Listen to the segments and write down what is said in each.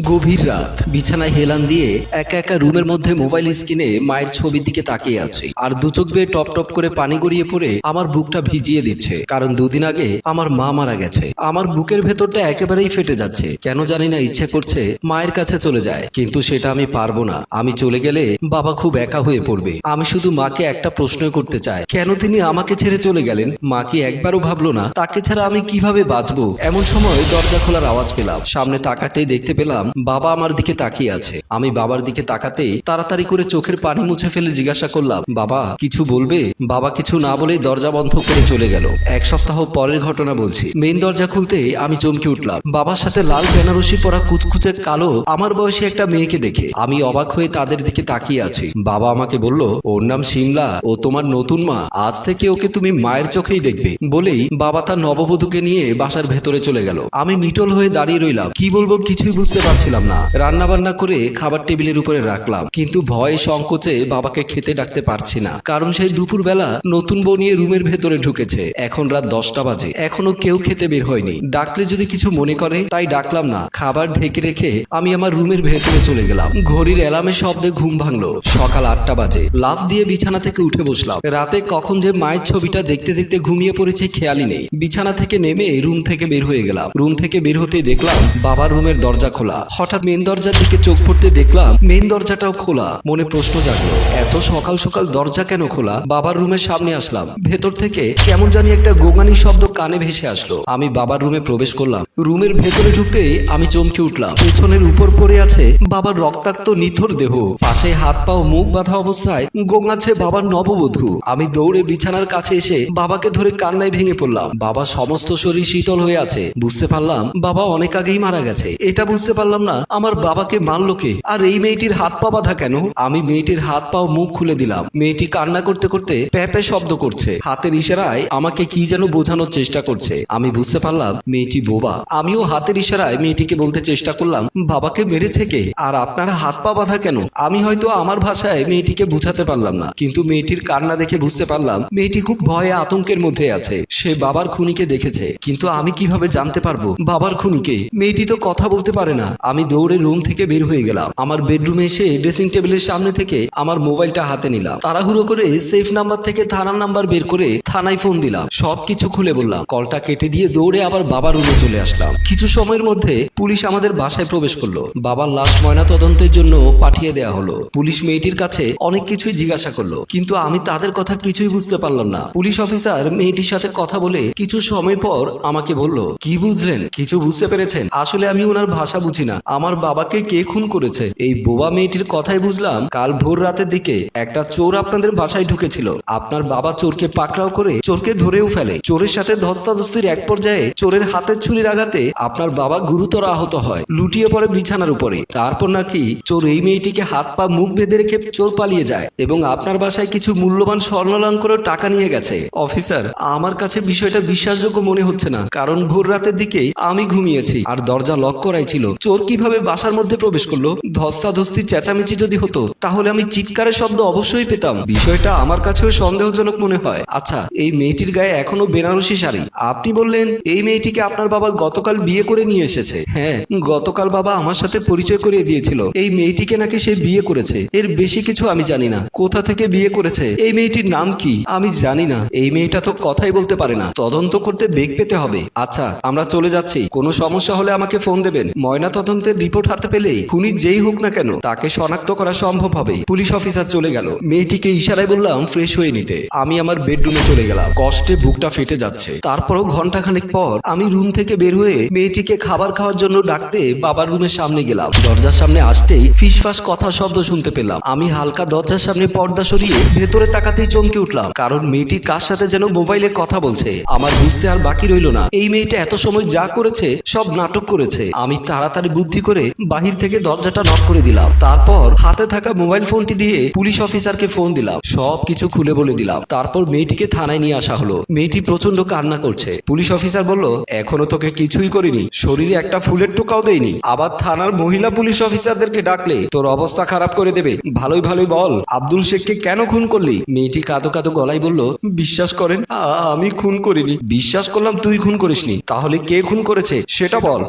গভীর রাত। বিছানায় হেলান দিয়ে একা একা রুমের মধ্যে মোবাইল স্ক্রিনে মায়ের ছবির দিকে তাকিয়ে আছে। আর দু চোখ বেয়ে টপ টপ করে পানি গড়িয়ে পড়ে আমার বুকটা ভিজিয়ে দিচ্ছে। কারণ দুদিন আগে আমার মা মারা গেছে। আমার বুকের ভেতরটা একেবারেই ফেটে যাচ্ছে। কেন জানি না ইচ্ছে করছে মায়ের কাছে চলে যায়। কিন্তু সেটা আমি পারব না। আমি চলে গেলে বাবা খুব একা হয়ে পড়বে। আমি শুধু মাকে একটা প্রশ্ন করতে চাই। কেন তিনি আমাকে ছেড়ে চলে গেলেন? মা কি একবারও ভাবলো না? তাকে ছাড়া আমি কীভাবে বাঁচবো? এমন সময় দরজা খোলার আওয়াজ পেলাম। সামনে তাকাতেই দেখতে পেলাম বাবা আমার দিকে তাকিয়ে আছে। আমি বাবার দিকে তাকাতে তাড়াতাড়ি করে চোখের পানি মুছে ফেলে জিজ্ঞাসা করলাম, বাবা, কিছু বলবে? বাবা কিছু না বলেই দরজা বন্ধ করে চলে গেল। এক সপ্তাহ পরের ঘটনা বলছি। মেইন দরজা খুলতে আমি চমকে উঠলাম। বাবার সাথে লাল বেনারসি পরা কুচকুচে কালো, আমার বয়সী একটা মেয়েকে দেখে আমি অবাক হয়ে তাদের দিকে তাকিয়ে আছি। বাবা আমাকে বলল, ওর নাম সিমলা ও তোমার নতুন মা, আজ থেকে ওকে তুমি মায়ের চোখেই দেখবে। বলেই বাবা তার নববধূকে নিয়ে বাসার ভেতরে চলে গেল। আমি নিটল হয়ে দাঁড়িয়ে রইলাম। কি বলব কিছুই বুঝতে পারছিলাম না। রান্না বান্না করে খাবার টেবিলের উপরে রাখলাম। কিন্তু ভয় সংকোচে বাবাকে খেতে ডাকতে পারছি না। কারণ সেই দুপুর বেলা নতুন বউ নিয়ে রুমের ভেতরে ঢুকেছে। এখন রাত দশটা বাজে। এখনও কেউ খেতে বের হয়নি। ডাকলে যদি কিছু মনে করে, তাই ডাকলাম না। খাবার ঢেকে রেখে আমি আমার রুমের ভেতরে চলে গেলাম। ঘড়ির অ্যালার্মের শব্দে ঘুম ভাঙলো। সকাল আটটা বাজে। লাফ দিয়ে বিছানা থেকে উঠে বসলাম। রাতে কখন যে মায়ের ছবিটা দেখতে দেখতে ঘুমিয়ে পড়েছে খেয়ালই নেই। বিছানা থেকে নেমে রুম থেকে বের হয়ে গেলাম। রুম থেকে বের হতে দেখলাম বাবার রুমের দরজা খোলা। হঠাৎ মেন দরজার দিকে চোখ পড়তে দেখলাম মেন দরজাটাও খোলা। মনে প্রশ্ন জাগলো, এত সকাল সকাল দরজা কেন খোলা? বাবার রুমের সামনে আসলাম। ভেতর থেকে কেমন জানি একটা গোগানি শব্দ কানে ভেসে আসলো। আমি বাবার রুমে প্রবেশ করলাম। রুমের ভেতরে ঢুকতেই আমি চমকে উঠলাম। পেছনের উপর পড়ে আছে বাবার রক্তাক্ত নিথর দেহ। পাশে হাত পা ও মুখ বাঁধা অবস্থায় গোঙাচ্ছে বাবার নববধূ। আমি দৌড়ে বিছানার কাছে এসে বাবাকে ধরে কান্নায় ভেঙে পড়লাম। বাবা সমস্ত শরীর শীতল হয়ে আছে। বুঝতে পারলাম বাবা অনেক আগেই মারা গেছে। এটা বুঝতে পারলাম না, আমার বাবাকে মারলো কে? আর এই মেয়েটির হাত পা বাঁধা কেন? আমি মেয়েটির হাত পা ও মুখ খুলে দিলাম। মেয়েটি কান্না করতে করতে প্যাপে শব্দ করছে। হাতের ইশারায় আমাকে কি যেন বোঝানোর চেষ্টা করছে। আমি বুঝতে পারলাম মেয়েটি বোবা। আমিও হাতের ইশারায় মেয়েটিকে বলতে চেষ্টা করলাম, বাবাকে মেরেছে কে? আর আপনারা হাত পা বাঁধা কেন? আমি হয়তো আমার ভাষায় মেয়েটিকে বুঝাতে পারলাম না, কিন্তু মেয়েটির কান্না দেখে বুঝতে পারলাম মেয়েটি খুব ভয়ে আতঙ্কের মধ্যে আছে। সে বাবার খুনিকে দেখেছে, কিন্তু আমি কীভাবে জানতে পারব? বাবার খুনিকে? মেয়েটি তো কথা বলতে পারে না। আমি দৌড়ে রুম থেকে বের হয়ে গেলাম। আমার বেডরুমে এসে ড্রেসিং টেবিলের সামনে থেকে আমার মোবাইলটা হাতে নিলাম। তাড়াহুড়ো করে সেফ নাম্বার থেকে থানার নাম্বার বের করে থানায় ফোন দিলাম। সবকিছু খুলে বললাম। কলটা কেটে দিয়ে দৌড়ে আবার বাবার রুমে চলে আসলাম। কিছু সময়ের মধ্যে পুলিশ আমাদের বাসায় প্রবেশ করল। বাবার লাশ ময়না তদন্তের জন্য পাঠিয়ে দেওয়া হলো। পুলিশ মেয়েটির কাছে অনেক কিছুই জিজ্ঞাসা করল। কিন্তু আমি তাদের কথা কিছুই বুঝতে পারলাম না। পুলিশ অফিসার মেয়েটির সাথে কথা বলে কিছু সময় পর আমাকে বলল, কি বুঝলেন? কিছু বুঝতে পেরেছেন? আসলে আমি ওনার ভাষা বুঝি না আমার বাবাকে কে খুন করেছে? এই বোবা মেয়েটির কথাই বুঝলাম কাল ভোর রাতের দিকে একটা চোর আপনাদের বাসায় ঢুকেছিল। আপনার বাবা চোরকে পাকড়াও করে চোরকে ধরেও ফেলে। চোরের সাথে ধস্তাধস্তির এক পর্যায়ে চোরের হাতের ছুরির আঘাতে আপনার বাবা গুরুতর আহত হয়, লুটিয়ে পড়ে বিছানার উপরে। তারপর নাকি চোর এই মেয়েটিকে হাত পা মুখ বেঁধে রেখে চোর পালিয়ে যায় এবং আপনার বাসায় কিছু মূল্যবান স্বর্ণালঙ্কারের টাকা নিয়ে গেছে। অফিসার, আমার কাছে বিষয়টা বিশ্বাসযোগ্য মনে হচ্ছে না, কারণ ভোর রাতের দিকে আমি ঘুমিয়েছি আর দরজা লক করাই ছিল। চোর কীভাবে বাসার মধ্যে প্রবেশ করল? ধস্তাধস্তি, চেঁচামেচি যদি হতো, তাহলে আমি চিৎকারের শব্দ অবশ্যই পেতাম। বিষয়টা আমার কাছেও সন্দেহজনক মনে হয়। আচ্ছা এই মেয়েটির গায়ে এখনও বেনারসি শাড়ি। আপনি বললেন, এই মেয়েটিকে আপনার বাবা গতকাল বিয়ে করে নিয়ে এসেছে। হ্যাঁ গতকাল বাবা আমার সাথে পরিচয় করিয়ে দিয়েছিল। এই মেয়েটিকে নাকি সে বিয়ে করেছে। এর বেশি কিছু আমি জানি না। কোথা থেকে বিয়ে করেছে? এই মেয়েটির নাম কি? আমি জানি না। এই মেয়েটা তো কথাই বলতে পারে না। তদন্ত করতে বেগ পেতে হবে। আচ্ছা আমরা চলে যাচ্ছি। কোনো সমস্যা হলে আমাকে ফোন দেবেন। ময়না তদন্তের রিপোর্ট হাতে পেলেই খুনি যেই হোক না কেন, তাকে শনাক্ত করা সম্ভব হবে। পুলিশ অফিসার চলে গেল। মেয়েটিকে ইশারায় বললাম, ফ্রেশ হয়ে নিতে। আমি আমার বেডরুমে চলে গেলাম। কষ্টে বুকটা ফেটে যাচ্ছে। তারপরও ঘণ্টা খানেক পর আমি রুম থেকে বের হয়ে মেয়েটিকে খাবার খাওয়ার জন্য ডাকতে বাবার রুমের সামনে গেলাম। দরজার সামনে আসতেই ফিসফাস কথা শব্দ শুনতে পেলাম। আমি হালকা দরজার সামনে পর্দা সরিয়ে ভেতরে তাকাতেই চমকে উঠলাম, কারণ মেয়েটি কার সাথে যেন মোবাইলে কথা বলছে। আমার বুঝতে আর বাকি রইল না। এই মেয়েটা এত সময় যা করেছে, সব নাটক করেছে। আমি তাড়াতাড়ি বুদ্ধি করে বাহির থেকে দরজাটা নক করে দিলাম। তারপর হাতে থাকা মোবাইল ফোনটি দিয়ে পুলিশ অফিসারকে ফোন দিলাম। সব কিছু খুলে বলে দিলাম। তারপর মেয়েটিকে থানায় নিয়ে আসা হলো। মেয়েটি প্রচণ্ড কান্না করছে। পুলিশ অফিসার বলল, এখনও তোকে কিছুই করিনি। শরীরে একটা ফুলের টোকাও দেয়নি আবার থানার মহিলা পুলিশ অফিসারদেরকে ডাকলে তোর অবস্থা খারাপ করে দেবে। ভালোই ভালোই বল। আব্দুল শেখকে কেন খুন করলি? মেয়েটি কাঁদো কাঁদো গলায় বলল, বিশ্বাস করেন আমি খুন করিনি। বিশ্বাস করলাম তুই খুন করিসনি। তাহলে কে খুন করেছে সেটা বল।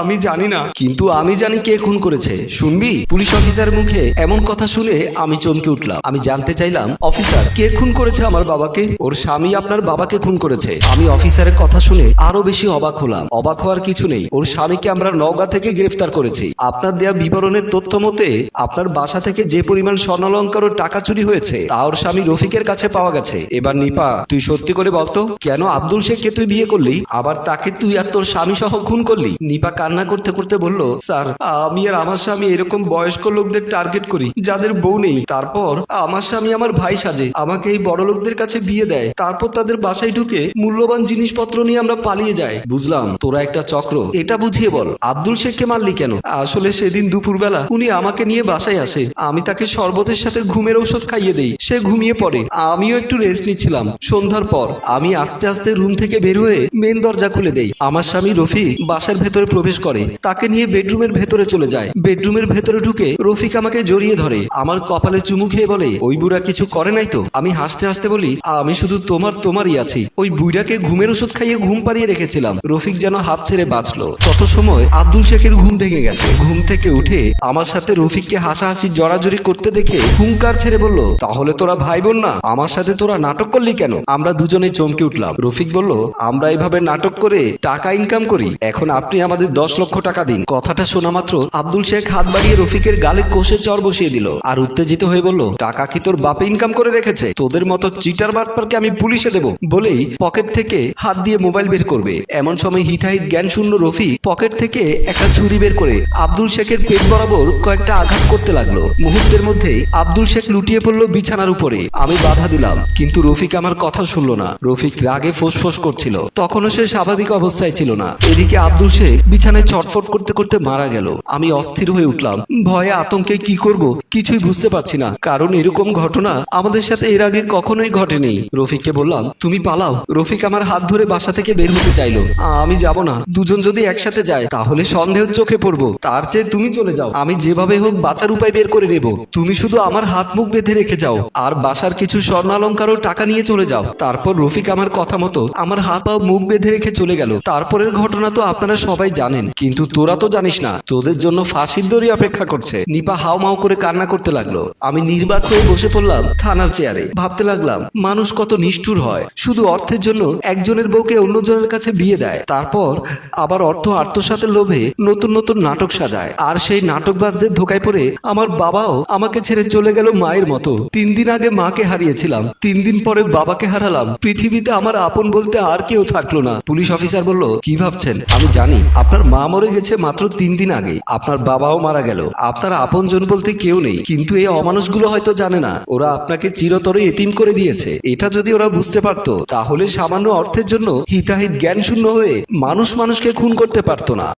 আমি জানি না। কিন্তু কিন্তু আমি জানি কে খুন করেছে। শুনবি? পুলিশ অফিসার মুখে এমন কথা শুনে আমি চমকে উঠলাম। আমি জানতে চাইলাম, অফিসার, কে খুন করেছে আমার বাবাকে? ওর স্বামী আপনার বাবাকে খুন করেছে। আমি অফিসারের কথা শুনে আরও বেশি অবাক হলাম। অবাক হওয়ার কিছু নেই। ওর স্বামীকে আমরা নওগাঁ থেকে গ্রেফতার করেছি। আপনার দেয়া বিবরণের তথ্য মতে, আপনার বাসা থেকে যে পরিমাণ স্বর্ণালঙ্কার ও টাকা চুরি হয়েছে, তা ওর স্বামী রফিকের কাছে পাওয়া গেছে। এবার নিপা, তুই সত্যি করে বলতো কেন আব্দুল শেখকে তুই বিয়ে করলি? আবার তাকে তুই আর তোর স্বামী সহ খুন করলি? নিপা কান্না করতে করতে বলল স্যার, আমি আর আমার স্বামী এরকম বয়স্ক লোকদের টার্গেট করি, যাদের বউ নেই। তারপর আমার স্বামী আমার ভাই সাজে, আমাকে এই বড় লোকদের কাছে বিয়ে দেয়। তারপর তাদের বাসায় ঢুকে মূল্যবান জিনিসপত্র নিয়ে আমরা পালিয়ে যাই। বুঝলাম, তোরা একটা চক্র, এটা বুঝিয়ে বল, আব্দুল শেখকে মারলি কেন? আসলে সেদিন দুপুরবেলা উনি আমাকে নিয়ে বাসায় আসে, আমি তাকে শরবতের সাথে ঘুমের ঔষধ খাইয়ে দেই, সে ঘুমিয়ে পড়ে। আমিও একটু রেস্ট নিচ্ছিলাম। সন্ধ্যার পর আমি আস্তে আস্তে রুম থেকে বের হয়ে মেন দরজা খুলে দেই। আমার স্বামী রফি বাসার ভেতরে প্রবেশ করে, তাকে নিয়ে বেডরুমের ভেতরে চলে যায়। বেডরুমের ভেতরে ঢুকে রফিক আমাকে জড়িয়ে ধরে। আমার কপালে চুমু খেয়ে বলে, ওই বুড়া কিছু করে নাই তো? আমি হাসতে হাসতে বলি, আমি শুধু তোমার, তোমারই আছি। ওই বুড়াকে ঘুমের ওষুধ খাইয়ে ঘুম পাড়িয়ে রেখেছিলাম। রফিক যেন হাত ছেড়ে বাঁচলো। তত সময় আব্দুল শেখের ঘুম ভেঙে গেছে। ঘুম থেকে উঠে আমার সাথে রফিককে হাসাহাসি, জড়াজড়ি করতে দেখে হুঙ্কার ছেড়ে বলল, তাহলে তোরা ভাই বোন না? আমার সাথে তোরা নাটক করলি কেন? আমরা দুজনে চমকে উঠলাম। রফিক বলল, আমরা এইভাবে নাটক করে টাকা ইনকাম করি। এখন আপনি আমাদের দশ লক্ষ টাকা দিন। কথাটা শোনা মাত্র আব্দুল শেখ হাত বাড়িয়ে রফিকের গালে কোষে চর বসিয়ে দিল আর উত্তেজিত হয়ে বলল, টাকা কি তোর বাপে ইনকাম করে রেখেছে? তোদের মতো চিটার বাটপারকে আমি পুলিশে দেব। বলেই পকেট থেকে হাত দিয়ে মোবাইল বের করবে। এমন সময় হিতাহিত জ্ঞান শূন্য রফি পকেট থেকে একটা ছুরি বের করে আব্দুল শেখের পেট বরাবর কয়েকটা আঘাত করতে লাগল। মুহূর্তের মধ্যে আব্দুল শেখ লুটিয়ে পড়ল বিছানার উপরে। আমি বাধা দিলাম, কিন্তু রফিক আমার কথা শুনলো না। রফিক রাগে ফোঁসফোঁস করছিল। তখনও সে স্বাভাবিক অবস্থায় ছিল না। এদিকে আব্দুল শেখ বিছানায় ছটফট করতে করতে মারা গেল। আমি অস্থির হয়ে উঠলাম। ভয়ে আতঙ্কে কি করব? কিছুই বুঝতে পারছি না। কারণ এরকম ঘটনা আমাদের সাথে এর আগে কখনোই ঘটেনি। রফিককে বললাম, তুমি পালাও। রফিক আমার হাত ধরে বাসা থেকে বের হতে চাইলো। আমি যাব না। দুজন যদি একসাথে যায়, তাহলে সন্দেহ চোখে পড়ব। তার চেয়ে তুমি চলে যাও। আমি যেভাবে হোক বাঁচার উপায় বের করে নেব। তুমি শুধু আমার হাত মুখ বেঁধে রেখে যাও। আর বাসার কিছু স্বর্ণালঙ্কার ও টাকা নিয়ে চলে যাও। তারপর রফিক আমার কথা মতো আমার হাত পা মুখ বেঁধে রেখে চলে গেল। তারপরের ঘটনা তো আপনারা সবাই জানেন। কিন্তু তোরা তো জানিস না। তোদের জন্য ফাঁসির দড়ি অপেক্ষা করছে। নিপা হাও মাও করে কান্না করতে লাগল। আমি নির্বাক হয়ে বসে পড়লাম থানার চেয়ারে। ভাবতে লাগলাম, মানুষ কত নিষ্ঠুর হয়। শুধু অর্থের জন্য একজনের বউকে অন্যজনের কাছে বিয়ে দেয়। তারপর আবার অর্থ আত্মসাতের লোভে নতুন নতুন নাটক সাজায়। আর সেই নাটকবাজদের ধোকায় পড়ে আমার বাবাও আমাকে ছেড়ে চলে গেল মায়ের মতো। তিন দিন আগে মাকে হারিয়েছিলাম। তিন দিন পরে বাবাকে হারালাম। পৃথিবীতে আমার আপন বলতে আর কেউ থাকল না। পুলিশ অফিসার বলল, কি ভাবছেন? আমি জানি। আপনার মা মরে গেছে মাত্র তিন দিন আগে আপনার বাবাও মারা গেল। আপনার আপনজন বলতে কেউ নেই, কিন্তু এই অমানুষগুলো হয়তো জানে না। ওরা আপনাকে চিরতরে এতিম করে দিয়েছে। এটা যদি ওরা বুঝতে পারত, তাহলে সামান্য অর্থের জন্য হিতাহিত জ্ঞান শূন্য হয়ে মানুষ মানুষকে খুন করতে পারত না।